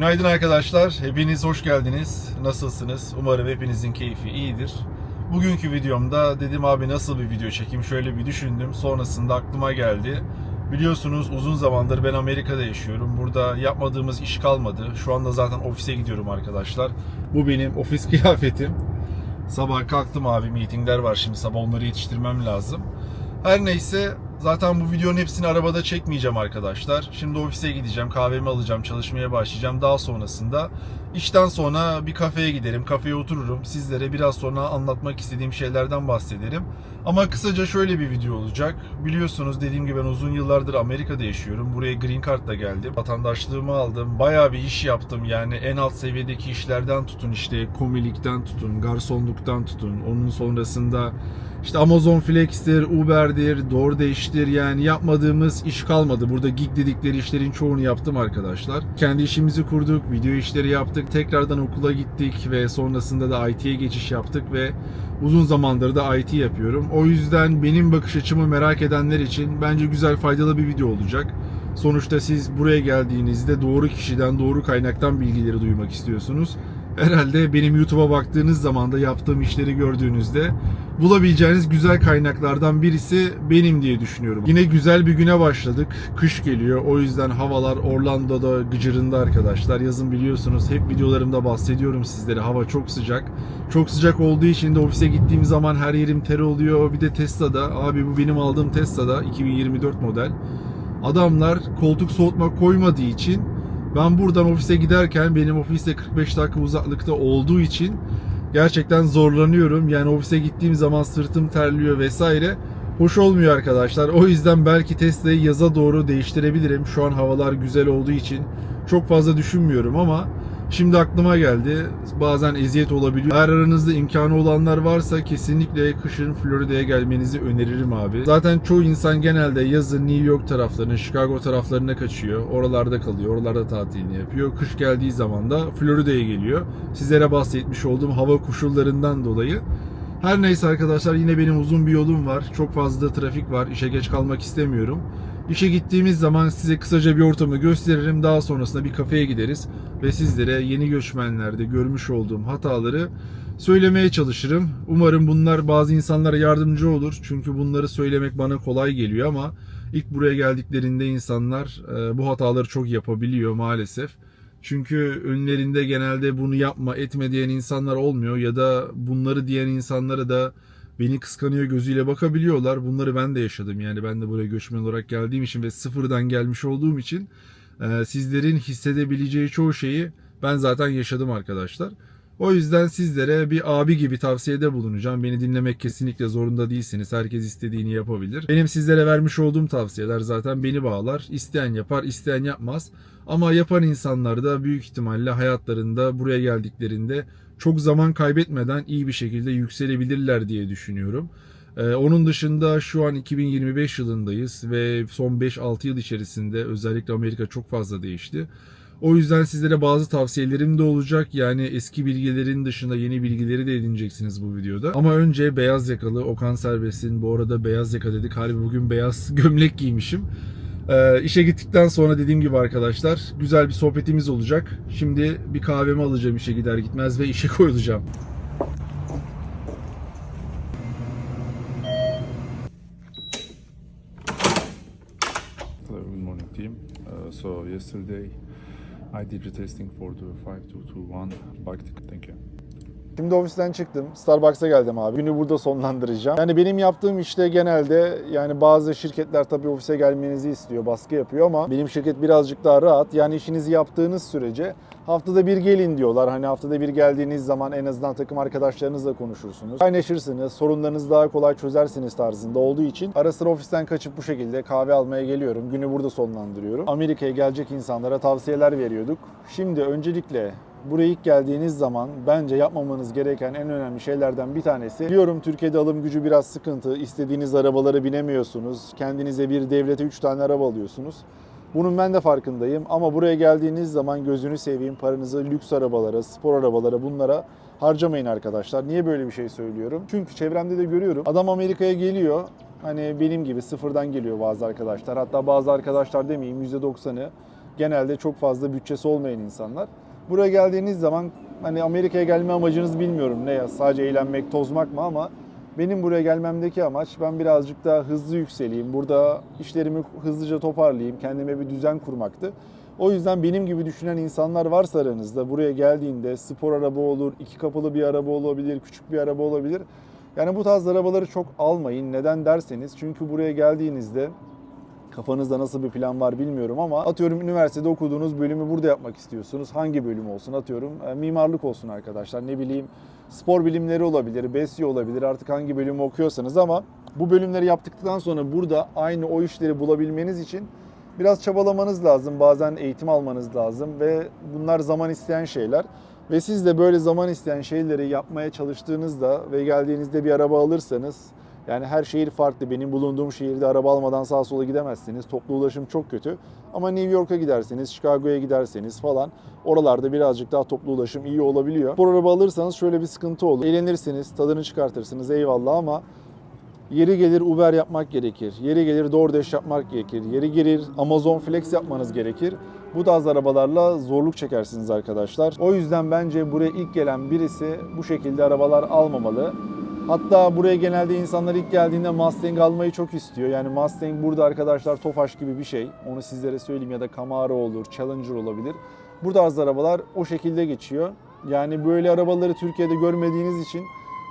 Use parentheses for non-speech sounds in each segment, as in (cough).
Günaydın arkadaşlar. Hepiniz hoş geldiniz. Nasılsınız? Umarım hepinizin keyfi iyidir. Bugünkü videomda dedim abi nasıl bir video çekeyim şöyle bir düşündüm. Sonrasında aklıma geldi. Biliyorsunuz uzun zamandır ben Amerika'da yaşıyorum. Burada yapmadığımız iş kalmadı. Şu anda zaten ofise gidiyorum arkadaşlar. Bu benim ofis (laughs) kıyafetim. Sabah kalktım abi meetingler var şimdi sabah onları yetiştirmem lazım. Her neyse zaten bu videonun hepsini arabada çekmeyeceğim arkadaşlar. Şimdi ofise gideceğim, kahvemi alacağım, çalışmaya başlayacağım. Daha sonrasında işten sonra bir kafeye giderim, kafeye otururum. Sizlere biraz sonra anlatmak istediğim şeylerden bahsederim. Ama kısaca şöyle bir video olacak. Biliyorsunuz dediğim gibi ben uzun yıllardır Amerika'da yaşıyorum. Buraya Green Card'la geldim. Vatandaşlığımı aldım. Bayağı bir iş yaptım. Yani en alt seviyedeki işlerden tutun işte komilikten tutun, garsonluktan tutun. Onun sonrasında işte Amazon Flex'tir, Uber'dir, DoorDash'tir yani yapmadığımız iş kalmadı. Burada gig dedikleri işlerin çoğunu yaptım arkadaşlar. Kendi işimizi kurduk, video işleri yaptık, tekrardan okula gittik ve sonrasında da IT'ye geçiş yaptık ve uzun zamandır da IT yapıyorum. O yüzden benim bakış açımı merak edenler için bence güzel faydalı bir video olacak. Sonuçta siz buraya geldiğinizde doğru kişiden, doğru kaynaktan bilgileri duymak istiyorsunuz. Herhalde benim YouTube'a baktığınız zaman da yaptığım işleri gördüğünüzde bulabileceğiniz güzel kaynaklardan birisi benim diye düşünüyorum. Yine güzel bir güne başladık. Kış geliyor. O yüzden havalar Orlando'da gıcırında arkadaşlar. Yazın biliyorsunuz hep videolarımda bahsediyorum sizlere. Hava çok sıcak. Çok sıcak olduğu için de ofise gittiğim zaman her yerim ter oluyor. Bir de Tesla'da. Abi bu benim aldığım Tesla'da 2024 model. Adamlar koltuk soğutma koymadığı için ben buradan ofise giderken benim ofiste 45 dakika uzaklıkta olduğu için gerçekten zorlanıyorum. Yani ofise gittiğim zaman sırtım terliyor vesaire. Hoş olmuyor arkadaşlar. O yüzden belki Tesla'yı yaza doğru değiştirebilirim. Şu an havalar güzel olduğu için çok fazla düşünmüyorum ama şimdi aklıma geldi. Bazen eziyet olabiliyor. Eğer aranızda imkanı olanlar varsa kesinlikle kışın Florida'ya gelmenizi öneririm abi. Zaten çoğu insan genelde yazın New York taraflarına, Chicago taraflarına kaçıyor. Oralarda kalıyor, oralarda tatilini yapıyor. Kış geldiği zaman da Florida'ya geliyor. Sizlere bahsetmiş olduğum hava koşullarından dolayı. Her neyse arkadaşlar yine benim uzun bir yolum var. Çok fazla trafik var. İşe geç kalmak istemiyorum. İşe gittiğimiz zaman size kısaca bir ortamı gösteririm. Daha sonrasında bir kafeye gideriz ve sizlere yeni göçmenlerde görmüş olduğum hataları söylemeye çalışırım. Umarım bunlar bazı insanlara yardımcı olur. Çünkü bunları söylemek bana kolay geliyor ama ilk buraya geldiklerinde insanlar e, bu hataları çok yapabiliyor maalesef. Çünkü önlerinde genelde bunu yapma etme diyen insanlar olmuyor ya da bunları diyen insanlara da beni kıskanıyor gözüyle bakabiliyorlar. Bunları ben de yaşadım. Yani ben de buraya göçmen olarak geldiğim için ve sıfırdan gelmiş olduğum için e, sizlerin hissedebileceği çoğu şeyi ben zaten yaşadım arkadaşlar. O yüzden sizlere bir abi gibi tavsiyede bulunacağım. Beni dinlemek kesinlikle zorunda değilsiniz. Herkes istediğini yapabilir. Benim sizlere vermiş olduğum tavsiyeler zaten beni bağlar. İsteyen yapar, isteyen yapmaz. Ama yapan insanlar da büyük ihtimalle hayatlarında buraya geldiklerinde çok zaman kaybetmeden iyi bir şekilde yükselebilirler diye düşünüyorum. Ee, onun dışında şu an 2025 yılındayız ve son 5-6 yıl içerisinde özellikle Amerika çok fazla değişti. O yüzden sizlere bazı tavsiyelerim de olacak. Yani eski bilgilerin dışında yeni bilgileri de edineceksiniz bu videoda. Ama önce beyaz yakalı Okan Serbest'in bu arada beyaz yaka dedik. Halbuki bugün beyaz (laughs) gömlek giymişim. Ee, işe gittikten sonra dediğim gibi arkadaşlar güzel bir sohbetimiz olacak. Şimdi bir kahvemi alacağım işe gider gitmez ve işe (laughs) koyulacağım. Hello, good morning, team. Uh, so yesterday I did the testing for the 5221 bike ticket. Thank you. Şimdi ofisten çıktım. Starbucks'a geldim abi. Günü burada sonlandıracağım. Yani benim yaptığım işte genelde yani bazı şirketler tabii ofise gelmenizi istiyor, baskı yapıyor ama benim şirket birazcık daha rahat. Yani işinizi yaptığınız sürece haftada bir gelin diyorlar. Hani haftada bir geldiğiniz zaman en azından takım arkadaşlarınızla konuşursunuz. Kaynaşırsınız, sorunlarınızı daha kolay çözersiniz tarzında olduğu için ara sıra ofisten kaçıp bu şekilde kahve almaya geliyorum. Günü burada sonlandırıyorum. Amerika'ya gelecek insanlara tavsiyeler veriyorduk. Şimdi öncelikle Buraya ilk geldiğiniz zaman bence yapmamanız gereken en önemli şeylerden bir tanesi. Biliyorum Türkiye'de alım gücü biraz sıkıntı. İstediğiniz arabalara binemiyorsunuz. Kendinize bir devlete 3 tane araba alıyorsunuz. Bunun ben de farkındayım ama buraya geldiğiniz zaman gözünü seveyim paranızı lüks arabalara, spor arabalara bunlara harcamayın arkadaşlar. Niye böyle bir şey söylüyorum? Çünkü çevremde de görüyorum. Adam Amerika'ya geliyor. Hani benim gibi sıfırdan geliyor bazı arkadaşlar. Hatta bazı arkadaşlar demeyeyim %90'ı genelde çok fazla bütçesi olmayan insanlar. Buraya geldiğiniz zaman hani Amerika'ya gelme amacınız bilmiyorum ne ya sadece eğlenmek, tozmak mı ama benim buraya gelmemdeki amaç ben birazcık daha hızlı yükseleyim. Burada işlerimi hızlıca toparlayayım, kendime bir düzen kurmaktı. O yüzden benim gibi düşünen insanlar varsa aranızda buraya geldiğinde spor araba olur, iki kapılı bir araba olabilir, küçük bir araba olabilir. Yani bu tarz arabaları çok almayın. Neden derseniz çünkü buraya geldiğinizde kafanızda nasıl bir plan var bilmiyorum ama atıyorum üniversitede okuduğunuz bölümü burada yapmak istiyorsunuz. Hangi bölüm olsun atıyorum e, mimarlık olsun arkadaşlar ne bileyim spor bilimleri olabilir, BESYO olabilir artık hangi bölümü okuyorsanız ama bu bölümleri yaptıktan sonra burada aynı o işleri bulabilmeniz için biraz çabalamanız lazım. Bazen eğitim almanız lazım ve bunlar zaman isteyen şeyler. Ve siz de böyle zaman isteyen şeyleri yapmaya çalıştığınızda ve geldiğinizde bir araba alırsanız yani her şehir farklı. Benim bulunduğum şehirde araba almadan sağa sola gidemezsiniz. Toplu ulaşım çok kötü. Ama New York'a giderseniz, Chicago'ya giderseniz falan oralarda birazcık daha toplu ulaşım iyi olabiliyor. Bu araba alırsanız şöyle bir sıkıntı olur. Eğlenirsiniz, tadını çıkartırsınız eyvallah ama Yeri gelir Uber yapmak gerekir. Yeri gelir DoorDash yapmak gerekir. Yeri gelir Amazon Flex yapmanız gerekir. Bu tarz arabalarla zorluk çekersiniz arkadaşlar. O yüzden bence buraya ilk gelen birisi bu şekilde arabalar almamalı. Hatta buraya genelde insanlar ilk geldiğinde Mustang almayı çok istiyor. Yani Mustang burada arkadaşlar Tofaş gibi bir şey. Onu sizlere söyleyeyim ya da Camaro olur, Challenger olabilir. Bu tarz arabalar o şekilde geçiyor. Yani böyle arabaları Türkiye'de görmediğiniz için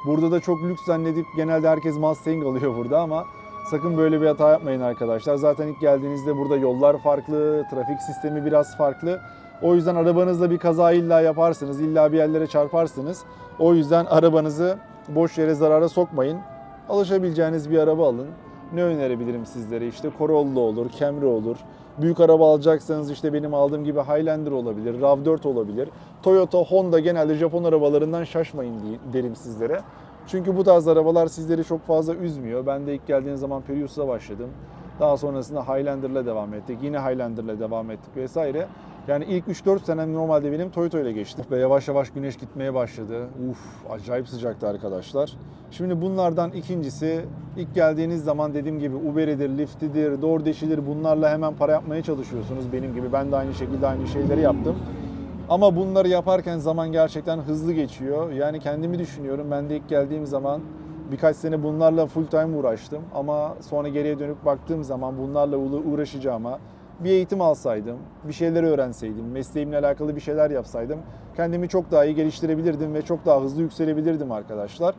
Burada da çok lüks zannedip genelde herkes Mustang alıyor burada ama sakın böyle bir hata yapmayın arkadaşlar. Zaten ilk geldiğinizde burada yollar farklı, trafik sistemi biraz farklı. O yüzden arabanızda bir kaza illa yaparsınız, illa bir yerlere çarparsınız. O yüzden arabanızı boş yere zarara sokmayın. Alışabileceğiniz bir araba alın. Ne önerebilirim sizlere? İşte Corolla olur, Camry olur. Büyük araba alacaksanız işte benim aldığım gibi Highlander olabilir, RAV4 olabilir. Toyota, Honda genelde Japon arabalarından şaşmayın derim sizlere. Çünkü bu tarz arabalar sizleri çok fazla üzmüyor. Ben de ilk geldiğim zaman Prius'la başladım. Daha sonrasında Highlander'la devam ettik. Yine Highlander'la devam ettik vesaire. Yani ilk 3-4 senem normalde benim Toyota ile geçti. Ve yavaş yavaş güneş gitmeye başladı. Uf acayip sıcaktı arkadaşlar. Şimdi bunlardan ikincisi ilk geldiğiniz zaman dediğim gibi Uber'idir, Lyft'idir, DoorDash'idir bunlarla hemen para yapmaya çalışıyorsunuz benim gibi. Ben de aynı şekilde aynı şeyleri yaptım. Ama bunları yaparken zaman gerçekten hızlı geçiyor. Yani kendimi düşünüyorum. Ben de ilk geldiğim zaman birkaç sene bunlarla full time uğraştım. Ama sonra geriye dönüp baktığım zaman bunlarla uğra- uğraşacağıma bir eğitim alsaydım, bir şeyler öğrenseydim, mesleğimle alakalı bir şeyler yapsaydım kendimi çok daha iyi geliştirebilirdim ve çok daha hızlı yükselebilirdim arkadaşlar.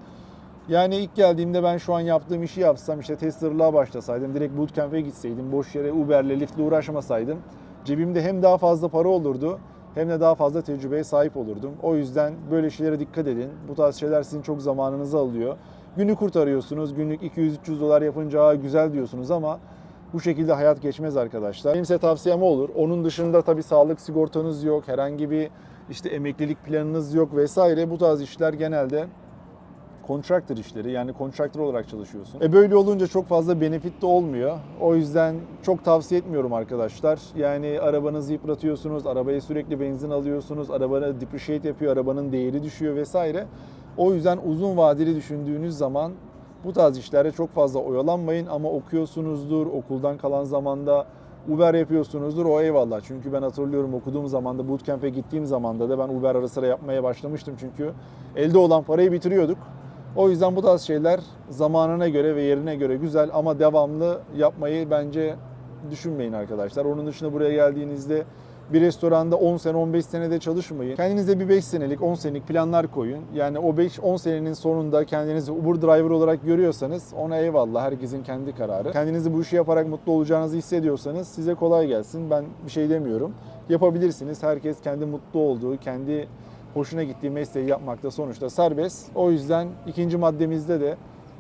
Yani ilk geldiğimde ben şu an yaptığım işi yapsam işte testerlığa başlasaydım, direkt bootcamp'e gitseydim, boş yere Uber'le, Lyft'le uğraşmasaydım cebimde hem daha fazla para olurdu hem de daha fazla tecrübeye sahip olurdum. O yüzden böyle şeylere dikkat edin. Bu tarz şeyler sizin çok zamanınızı alıyor. Günü kurtarıyorsunuz. Günlük 200-300 dolar yapınca "Aa, güzel diyorsunuz ama bu şekilde hayat geçmez arkadaşlar. Benim size tavsiyem olur. Onun dışında tabii sağlık sigortanız yok, herhangi bir işte emeklilik planınız yok vesaire. Bu tarz işler genelde contractor işleri yani contractor olarak çalışıyorsun. E böyle olunca çok fazla benefit de olmuyor. O yüzden çok tavsiye etmiyorum arkadaşlar. Yani arabanızı yıpratıyorsunuz, arabaya sürekli benzin alıyorsunuz, arabanı depreciate yapıyor, arabanın değeri düşüyor vesaire. O yüzden uzun vadeli düşündüğünüz zaman bu tarz işlere çok fazla oyalanmayın ama okuyorsunuzdur, okuldan kalan zamanda Uber yapıyorsunuzdur o eyvallah. Çünkü ben hatırlıyorum okuduğum zamanda bootcamp'e gittiğim zamanda da ben Uber ara sıra yapmaya başlamıştım çünkü elde olan parayı bitiriyorduk. O yüzden bu tarz şeyler zamanına göre ve yerine göre güzel ama devamlı yapmayı bence düşünmeyin arkadaşlar. Onun dışında buraya geldiğinizde bir restoranda 10 sene 15 senede çalışmayın. Kendinize bir 5 senelik 10 senelik planlar koyun. Yani o 5-10 senenin sonunda kendinizi Uber driver olarak görüyorsanız ona eyvallah herkesin kendi kararı. Kendinizi bu işi yaparak mutlu olacağınızı hissediyorsanız size kolay gelsin. Ben bir şey demiyorum. Yapabilirsiniz. Herkes kendi mutlu olduğu, kendi hoşuna gittiği mesleği yapmakta sonuçta serbest. O yüzden ikinci maddemizde de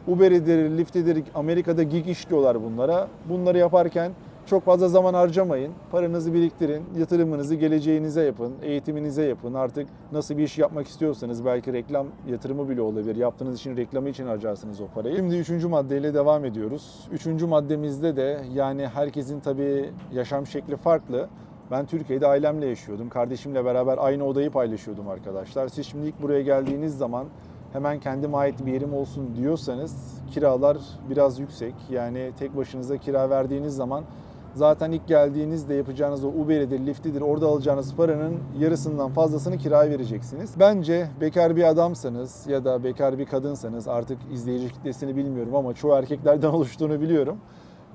Uber'idir, Lyft'idir, Amerika'da gig iş diyorlar bunlara. Bunları yaparken çok fazla zaman harcamayın. Paranızı biriktirin, yatırımınızı geleceğinize yapın, eğitiminize yapın. Artık nasıl bir iş yapmak istiyorsanız belki reklam yatırımı bile olabilir. Yaptığınız için reklamı için harcarsınız o parayı. Şimdi üçüncü maddeyle devam ediyoruz. Üçüncü maddemizde de yani herkesin tabii yaşam şekli farklı. Ben Türkiye'de ailemle yaşıyordum. Kardeşimle beraber aynı odayı paylaşıyordum arkadaşlar. Siz şimdi ilk buraya geldiğiniz zaman hemen kendime ait bir yerim olsun diyorsanız kiralar biraz yüksek. Yani tek başınıza kira verdiğiniz zaman Zaten ilk geldiğinizde yapacağınız o Uber'idir, Lyft'idir orada alacağınız paranın yarısından fazlasını kiraya vereceksiniz. Bence bekar bir adamsanız ya da bekar bir kadınsanız artık izleyici kitlesini bilmiyorum ama çoğu erkeklerden (laughs) oluştuğunu biliyorum.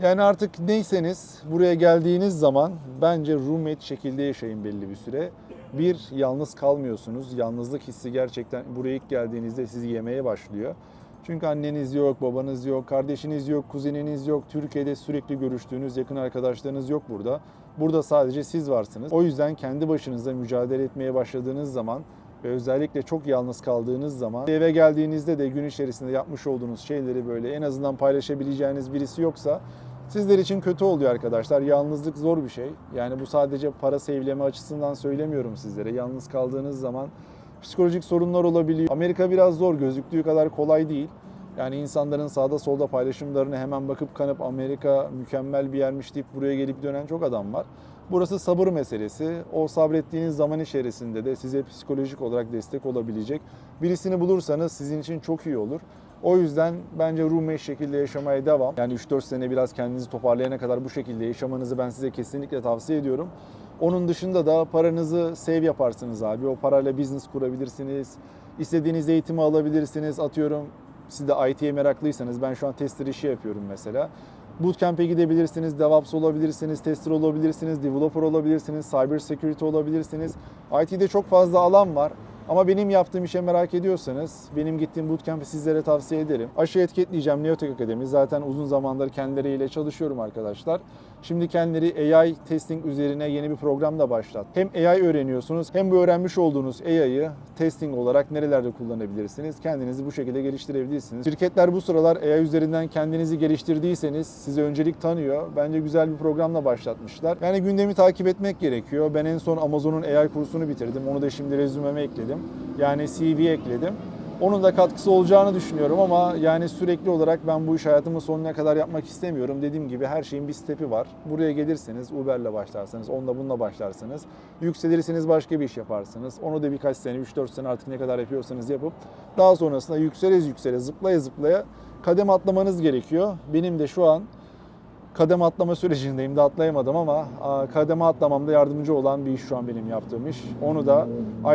Yani artık neyseniz buraya geldiğiniz zaman bence roommate şekilde yaşayın belli bir süre. Bir, yalnız kalmıyorsunuz. Yalnızlık hissi gerçekten buraya ilk geldiğinizde sizi yemeye başlıyor. Çünkü anneniz yok, babanız yok, kardeşiniz yok, kuzeniniz yok. Türkiye'de sürekli görüştüğünüz yakın arkadaşlarınız yok burada. Burada sadece siz varsınız. O yüzden kendi başınıza mücadele etmeye başladığınız zaman ve özellikle çok yalnız kaldığınız zaman eve geldiğinizde de gün içerisinde yapmış olduğunuz şeyleri böyle en azından paylaşabileceğiniz birisi yoksa sizler için kötü oluyor arkadaşlar. Yalnızlık zor bir şey. Yani bu sadece para sevleme açısından söylemiyorum sizlere. Yalnız kaldığınız zaman psikolojik sorunlar olabiliyor. Amerika biraz zor, gözüktüğü kadar kolay değil. Yani insanların sağda solda paylaşımlarını hemen bakıp kanıp Amerika mükemmel bir yermiş deyip buraya gelip dönen çok adam var. Burası sabır meselesi. O sabrettiğiniz zaman içerisinde de size psikolojik olarak destek olabilecek birisini bulursanız sizin için çok iyi olur. O yüzden bence roommate şekilde yaşamaya devam. Yani 3-4 sene biraz kendinizi toparlayana kadar bu şekilde yaşamanızı ben size kesinlikle tavsiye ediyorum. Onun dışında da paranızı save yaparsınız abi. O parayla business kurabilirsiniz. İstediğiniz eğitimi alabilirsiniz. Atıyorum siz de IT'ye meraklıysanız ben şu an tester işi yapıyorum mesela. Bootcamp'e gidebilirsiniz, DevOps olabilirsiniz, tester olabilirsiniz, developer olabilirsiniz, cyber security olabilirsiniz. IT'de çok fazla alan var. Ama benim yaptığım işe merak ediyorsanız benim gittiğim bootcamp'i sizlere tavsiye ederim. Aşağı etiketleyeceğim Neotek Akademi. Zaten uzun zamandır kendileriyle çalışıyorum arkadaşlar. Şimdi kendileri AI testing üzerine yeni bir program da başlattı. Hem AI öğreniyorsunuz hem bu öğrenmiş olduğunuz AI'yı testing olarak nerelerde kullanabilirsiniz? Kendinizi bu şekilde geliştirebilirsiniz. Şirketler bu sıralar AI üzerinden kendinizi geliştirdiyseniz size öncelik tanıyor. Bence güzel bir programla başlatmışlar. Yani gündemi takip etmek gerekiyor. Ben en son Amazon'un AI kursunu bitirdim. Onu da şimdi rezümeme ekledim. Yani CV ekledim. Onun da katkısı olacağını düşünüyorum ama yani sürekli olarak ben bu iş hayatımın sonuna kadar yapmak istemiyorum. Dediğim gibi her şeyin bir stepi var. Buraya gelirseniz Uber'le başlarsanız, onunla bununla başlarsanız, yükselirseniz başka bir iş yaparsınız. Onu da birkaç sene, 3-4 sene artık ne kadar yapıyorsanız yapıp daha sonrasında yükselez yüksele, zıplaya zıplaya kadem atlamanız gerekiyor. Benim de şu an kademe atlama sürecindeyim de atlayamadım ama kademe atlamamda yardımcı olan bir iş şu an benim yaptığım iş. Onu da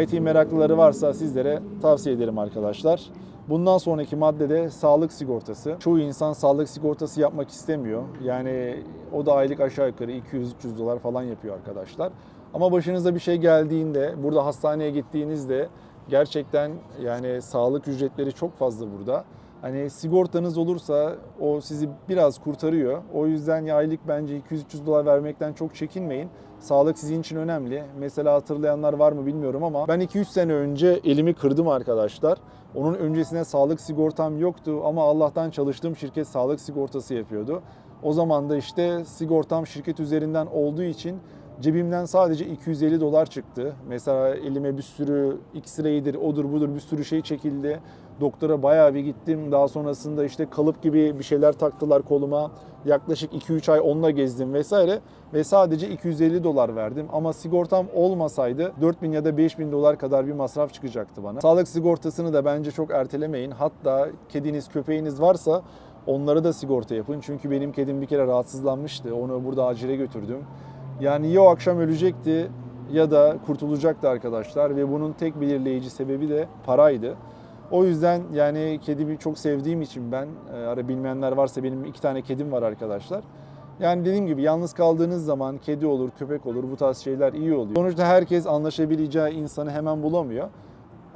IT meraklıları varsa sizlere tavsiye ederim arkadaşlar. Bundan sonraki maddede sağlık sigortası. Çoğu insan sağlık sigortası yapmak istemiyor. Yani o da aylık aşağı yukarı 200-300 dolar falan yapıyor arkadaşlar. Ama başınıza bir şey geldiğinde, burada hastaneye gittiğinizde gerçekten yani sağlık ücretleri çok fazla burada. Hani sigortanız olursa o sizi biraz kurtarıyor. O yüzden aylık bence 200-300 dolar vermekten çok çekinmeyin. Sağlık sizin için önemli. Mesela hatırlayanlar var mı bilmiyorum ama ben 2-3 sene önce elimi kırdım arkadaşlar. Onun öncesine sağlık sigortam yoktu ama Allah'tan çalıştığım şirket sağlık sigortası yapıyordu. O zaman da işte sigortam şirket üzerinden olduğu için cebimden sadece 250 dolar çıktı. Mesela elime bir sürü X-ray'dir, odur budur bir sürü şey çekildi. Doktora bayağı bir gittim. Daha sonrasında işte kalıp gibi bir şeyler taktılar koluma. Yaklaşık 2-3 ay onunla gezdim vesaire. Ve sadece 250 dolar verdim. Ama sigortam olmasaydı 4000 ya da 5000 dolar kadar bir masraf çıkacaktı bana. Sağlık sigortasını da bence çok ertelemeyin. Hatta kediniz, köpeğiniz varsa onları da sigorta yapın. Çünkü benim kedim bir kere rahatsızlanmıştı. Onu burada acile götürdüm. Yani ya o akşam ölecekti ya da kurtulacaktı arkadaşlar ve bunun tek belirleyici sebebi de paraydı. O yüzden yani kedimi çok sevdiğim için ben, e, ara bilmeyenler varsa benim iki tane kedim var arkadaşlar. Yani dediğim gibi yalnız kaldığınız zaman kedi olur, köpek olur bu tarz şeyler iyi oluyor. Sonuçta herkes anlaşabileceği insanı hemen bulamıyor.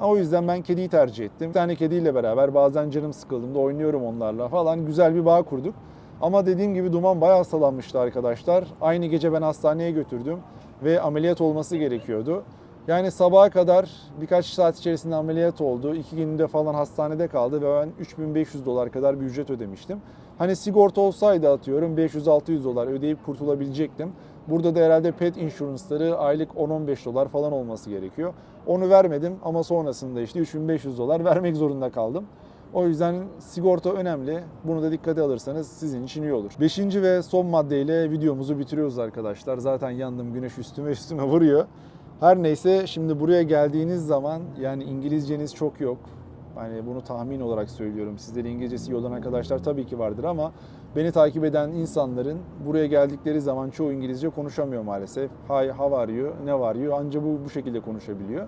O yüzden ben kediyi tercih ettim. Bir tane kediyle beraber bazen canım sıkıldığında oynuyorum onlarla falan. Güzel bir bağ kurduk. Ama dediğim gibi duman bayağı hastalanmıştı arkadaşlar. Aynı gece ben hastaneye götürdüm ve ameliyat olması gerekiyordu. Yani sabaha kadar birkaç saat içerisinde ameliyat oldu. İki günde falan hastanede kaldı ve ben 3500 dolar kadar bir ücret ödemiştim. Hani sigorta olsaydı atıyorum 500-600 dolar ödeyip kurtulabilecektim. Burada da herhalde pet insurance'ları aylık 10-15 dolar falan olması gerekiyor. Onu vermedim ama sonrasında işte 3500 dolar (laughs) vermek zorunda kaldım. O yüzden sigorta önemli. Bunu da dikkate alırsanız sizin için iyi olur. Beşinci ve son maddeyle videomuzu bitiriyoruz arkadaşlar. Zaten yandım güneş üstüme üstüme vuruyor. Her neyse şimdi buraya geldiğiniz zaman yani İngilizceniz çok yok. Hani bunu tahmin olarak söylüyorum. Sizlerin İngilizcesi iyi olan arkadaşlar tabii ki vardır ama Beni takip eden insanların buraya geldikleri zaman çoğu İngilizce konuşamıyor maalesef. Hi, how are ne var you anca bu, bu şekilde konuşabiliyor.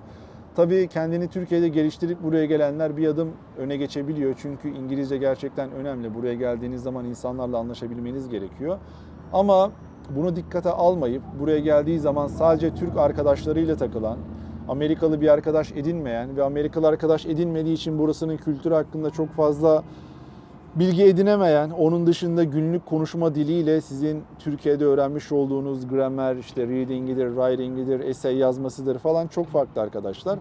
Tabii kendini Türkiye'de geliştirip buraya gelenler bir adım öne geçebiliyor. Çünkü İngilizce gerçekten önemli. Buraya geldiğiniz zaman insanlarla anlaşabilmeniz gerekiyor. Ama bunu dikkate almayıp buraya geldiği zaman sadece Türk arkadaşlarıyla takılan, Amerikalı bir arkadaş edinmeyen ve Amerikalı arkadaş edinmediği için burasının kültürü hakkında çok fazla bilgi edinemeyen, onun dışında günlük konuşma diliyle sizin Türkiye'de öğrenmiş olduğunuz gramer, işte reading'idir, writing'idir, essay yazmasıdır falan çok farklı arkadaşlar.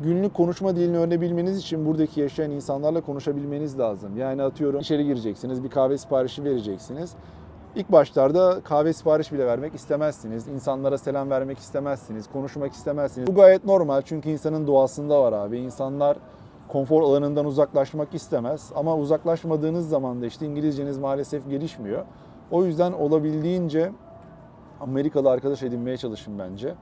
Günlük konuşma dilini öğrenebilmeniz için buradaki yaşayan insanlarla konuşabilmeniz lazım. Yani atıyorum içeri gireceksiniz, bir kahve siparişi vereceksiniz. İlk başlarda kahve sipariş bile vermek istemezsiniz. İnsanlara selam vermek istemezsiniz. Konuşmak istemezsiniz. Bu gayet normal çünkü insanın doğasında var abi. İnsanlar konfor alanından uzaklaşmak istemez. Ama uzaklaşmadığınız zaman da işte İngilizceniz maalesef gelişmiyor. O yüzden olabildiğince Amerikalı arkadaş edinmeye çalışın bence.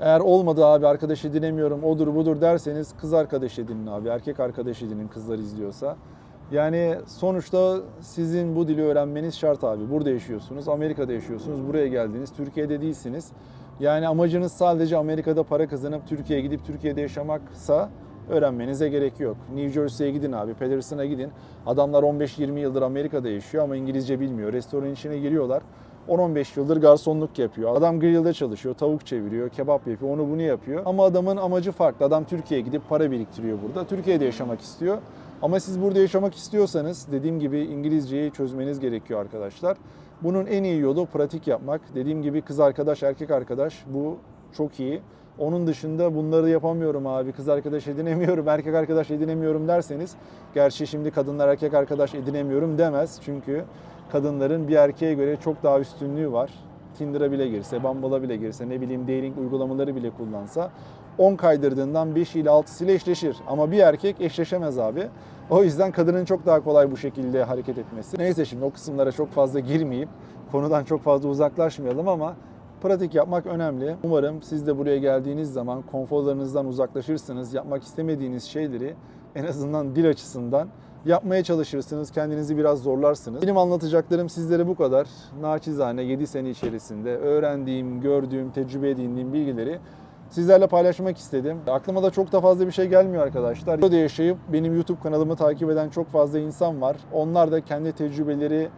Eğer olmadı abi arkadaş edinemiyorum odur budur derseniz kız arkadaş edinin abi. Erkek arkadaş edinin kızlar izliyorsa. Yani sonuçta sizin bu dili öğrenmeniz şart abi. Burada yaşıyorsunuz, Amerika'da yaşıyorsunuz, buraya geldiniz, Türkiye'de değilsiniz. Yani amacınız sadece Amerika'da para kazanıp Türkiye'ye gidip Türkiye'de yaşamaksa öğrenmenize gerek yok. New Jersey'ye gidin abi, Patterson'a gidin. Adamlar 15-20 yıldır Amerika'da yaşıyor ama İngilizce bilmiyor. Restoran içine giriyorlar. 10-15 yıldır garsonluk yapıyor. Adam grillde çalışıyor, tavuk çeviriyor, kebap yapıyor, onu bunu yapıyor. Ama adamın amacı farklı. Adam Türkiye'ye gidip para biriktiriyor burada. Türkiye'de yaşamak istiyor. Ama siz burada yaşamak istiyorsanız dediğim gibi İngilizceyi çözmeniz gerekiyor arkadaşlar. Bunun en iyi yolu pratik yapmak. Dediğim gibi kız arkadaş, erkek arkadaş bu çok iyi. Onun dışında bunları yapamıyorum abi. Kız arkadaş edinemiyorum, erkek arkadaş edinemiyorum derseniz gerçi şimdi kadınlar erkek arkadaş edinemiyorum demez. Çünkü kadınların bir erkeğe göre çok daha üstünlüğü var. Tinder'a bile girse, Bumble'a bile girse, ne bileyim dating uygulamaları bile kullansa 10 kaydırdığından 5 ile 6 ile eşleşir. Ama bir erkek eşleşemez abi. O yüzden kadının çok daha kolay bu şekilde hareket etmesi. Neyse şimdi o kısımlara çok fazla girmeyeyim. Konudan çok fazla uzaklaşmayalım ama pratik yapmak önemli. Umarım siz de buraya geldiğiniz zaman konforlarınızdan uzaklaşırsınız. Yapmak istemediğiniz şeyleri en azından dil açısından yapmaya çalışırsınız. Kendinizi biraz zorlarsınız. Benim anlatacaklarım sizlere bu kadar. Naçizane 7 sene içerisinde öğrendiğim, gördüğüm, tecrübe edindiğim bilgileri sizlerle paylaşmak istedim. Aklıma da çok da fazla bir şey gelmiyor arkadaşlar. Burada yaşayıp benim YouTube kanalımı takip eden çok fazla insan var. Onlar da kendi tecrübeleri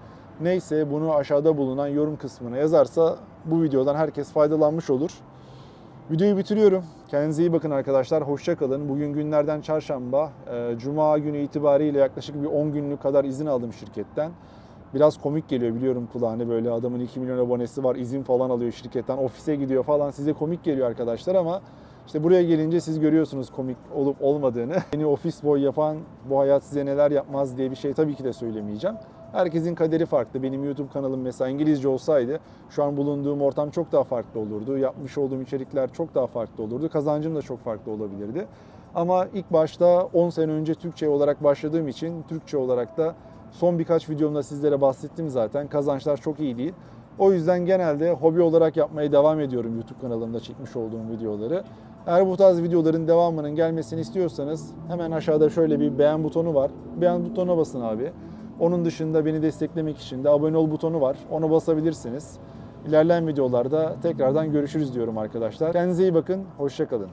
neyse bunu aşağıda bulunan yorum kısmına yazarsa bu videodan herkes faydalanmış olur. Videoyu bitiriyorum. Kendinize iyi bakın arkadaşlar. Hoşça kalın. Bugün günlerden çarşamba. Ee, Cuma günü itibariyle yaklaşık bir 10 günlük kadar izin aldım şirketten. Biraz komik geliyor biliyorum kulağına böyle adamın 2 milyon abonesi var izin falan alıyor şirketten ofise gidiyor falan size komik geliyor arkadaşlar ama işte buraya gelince siz görüyorsunuz komik olup olmadığını. (laughs) Beni ofis boy yapan bu hayat size neler yapmaz diye bir şey tabii ki de söylemeyeceğim. Herkesin kaderi farklı. Benim YouTube kanalım mesela İngilizce olsaydı şu an bulunduğum ortam çok daha farklı olurdu. Yapmış olduğum içerikler çok daha farklı olurdu. Kazancım da çok farklı olabilirdi. Ama ilk başta 10 sene önce Türkçe olarak başladığım için Türkçe olarak da son birkaç videomda sizlere bahsettim zaten. Kazançlar çok iyi değil. O yüzden genelde hobi olarak yapmaya devam ediyorum YouTube kanalımda çekmiş olduğum videoları. Eğer bu tarz videoların devamının gelmesini istiyorsanız hemen aşağıda şöyle bir beğen butonu var. Beğen butonuna basın abi. Onun dışında beni desteklemek için de abone ol butonu var. Ona basabilirsiniz. İlerleyen videolarda tekrardan görüşürüz diyorum arkadaşlar. Kendinize iyi bakın. Hoşça kalın.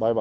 Bay bay.